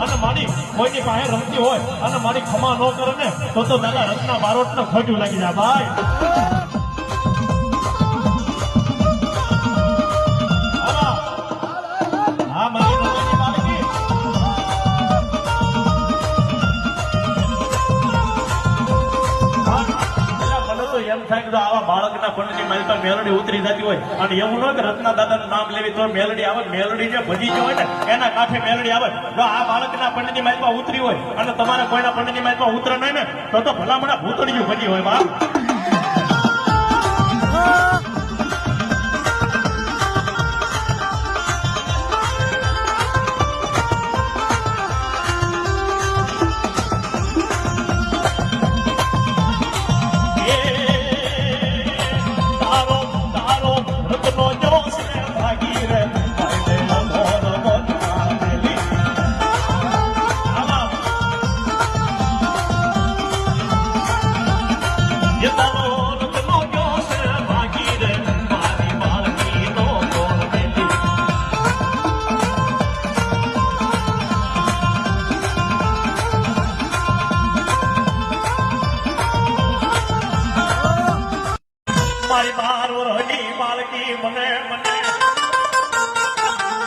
અને મારી કોઈની પાસે રમતી હોય અને મારી ખમા ન કરે ને તો તો દાદા રત્ના બારોટને ખોટું લાગી જાય. ભાઈ જો આવા બાળકના પંડની મારી પર મેલડી ઉતરી જતી હોય. અને એવું ન કે રત્ના દાદાનું નામ લેવી તો મેલડી આવે. મેલડી જે ભજી હોય ને, એના કાંઠે મેલડી આવે. જો આ બાળકના પંડની મારી ઉતરી હોય અને તમારે કોઈના પંડની મારી ઉતરે નહીં ને, તો તો ભલામણા ભૂતળિયું ભજી હોય, બા. રત્નો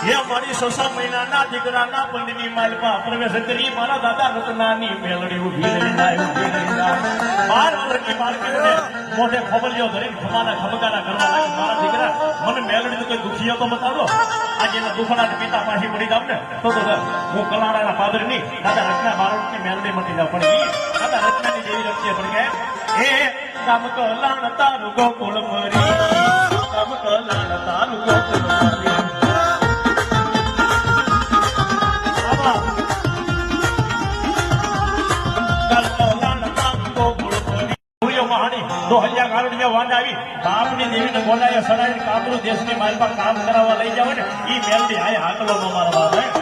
એ મારી બાળકીને ખબરિયો ધરીને ખમાના ખબકાના કરવા લાગી. મારા દીકરા, મને મેલડી કોઈ દુખીયો તો બતાવો. આજે એના દુખડા પિતા પાછી પડી જાવ ને. તો હું કલાડાના પાદરની દાદા રત્ના બારોટની મેલડી મટી જાવ. પણ દાદા રત્નાની જેવી રખીએ પણ કે કામ કલાણ તારું ગોકુળ મરી કામ કલાણ તારું ગોકુળ મરી. સૂર્ય બાપની દેવીને બોલાય સડાઈ કાબરું દેશની માલમાં કામ કરાવવા લઈ જાવ ને એ મેલડી આય હાકલો નો મારવા